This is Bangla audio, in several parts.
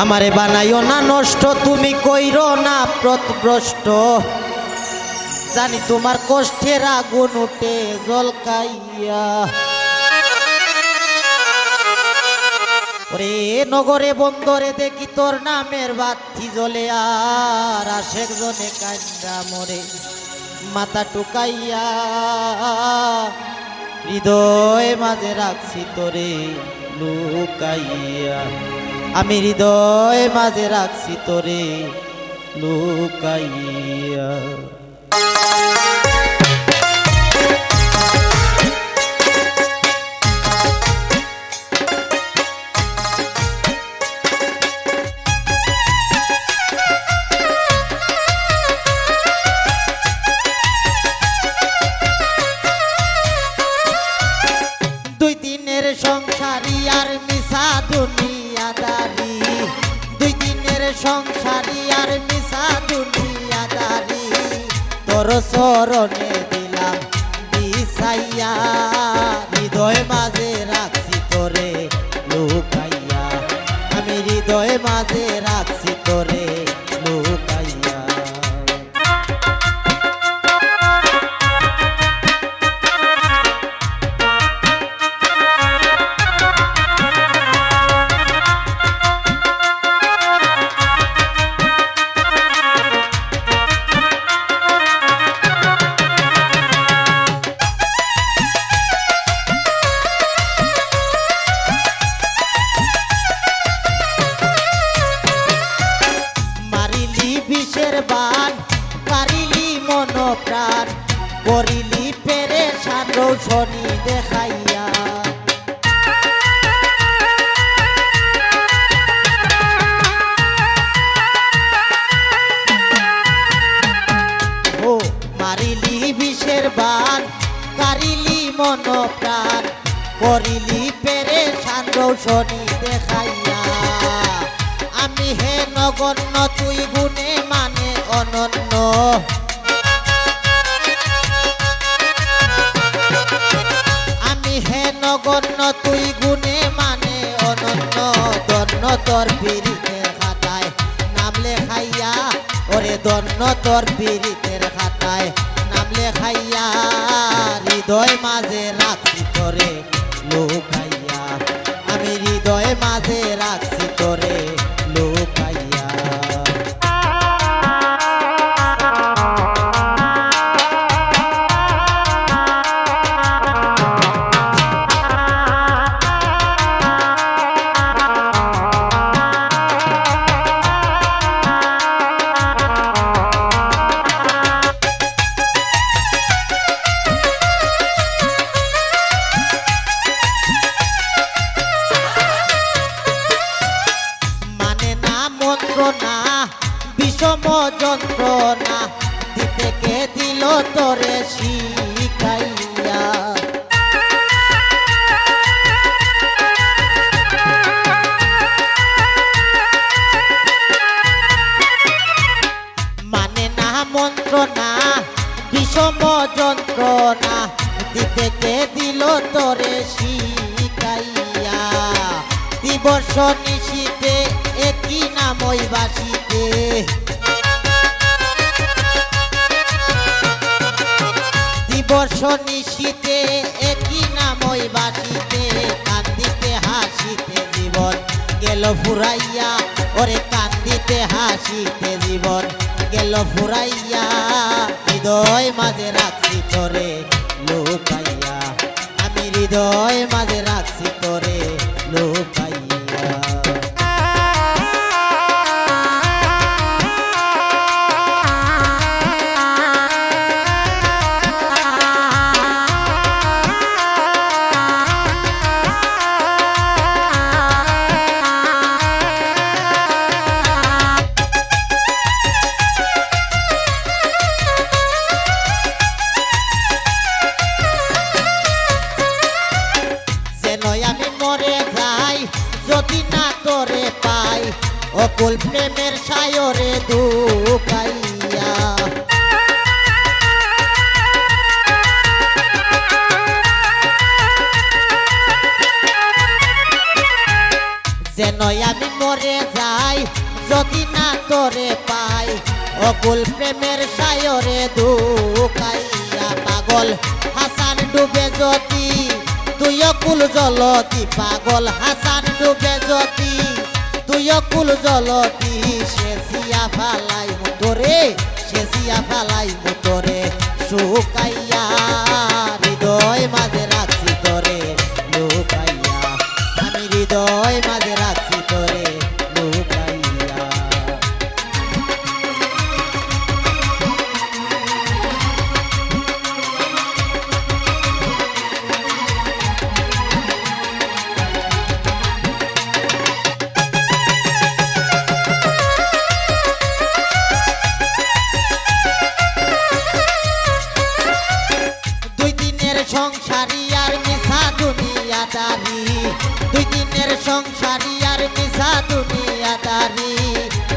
আমারে বানাইও না নষ্ট, তুমি কইর না প্রতভ্রষ্ট জানি তোমার কষ্টের আগুন উঠে জলকাইয়া। ওরে নগরে বন্দরে দেখি তোর নামের বাতি জ্বলে, আর আশেক জনে কান্দা মরে মাথা টুকাইয়া। হৃদয় মাঝে রাখছি তোরে লুকাইয়া। আমি হৃদয় মাঝে রাখছি তোরে লুকাইয়া। সংসারী আর মিশা দুনিয়াদারি তোর চরণে দিলাম বিষাইয়া হৃদয় মাঝে বিষের বান, কারিলি মন প্রাণ, করিলি পেরে শনি দেখাইয়া। ও মারিলি বিষের বান, কারিলি মন প্রাণ, করিলি পেরে শনি দেখাইয়া। আমি হে নগণ্য, তুই গুণে মানে অনন্য। আমি হে নগণ্য তুই গুণে মানে অনন্য। দন্য তোর পীড়িতের খাতায় নাম লেখাইয়া। ওরে দন্য তোর পীড়িতের খাতায় নাম লেখাইয়া। হৃদয় মাঝে রাখছি তোরে, লুকাইয়া। আমি হৃদয় মাঝে রাখছি তোরে। বিষম যন্ত্রণা দিতে কে দিল তোরে শিখাইয়া? মানে না মন্ত্র না বিষম যন্ত্রণা দিতে কে দিল তোরে শিখাইয়া? দিবস নিশিতে একই নামই বাসিতে দিবস নিশিতে একই নামই বাসিতে কান্দিতে, হাসিতে জীবন গেল ফুরাইয়া, ওরে কান্দিতে, হাসিতে জীবন গেল ফুরাইয়া, হৃদয় মাঝে রাখছি তোরে লুকাইয়া। আমি হৃদয় মাঝে রাখছি যদি না তোরে পাই, অকুল প্রেমের সায়রে দুকাইয়া। যেন আমি মরে যাই, যদি না তোরে পাই, অকুল প্রেমের সায়রে দুকাইয়া। পাগল হাসান ডুবে যদি তুই অকুল জলতি, পাগল হাসান ডুবে যদি। তুই অকুল জলতি সিয়া ফালাই মুতরে, সে সিয়া ফালাই মুতরে, শুকাইয়া দুনিয়াদারি দুই দিনের সংসারি আর মিশা দুনিয়াদারি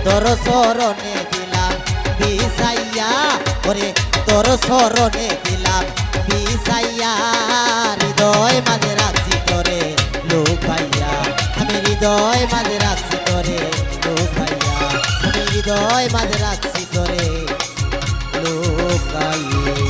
তোর। সরণে দিলাম, বিষাইয়া। ওরে, তোর সরণে দিলাম, বিষাইয়া। হৃদয় মাঝে রাখছি করে লোকাইয়া। আমি হৃদয় মাঝে রাখছি করে লোকাইয়া। আমি হৃদয় মাঝে রাখছি করে লোকাইয়া।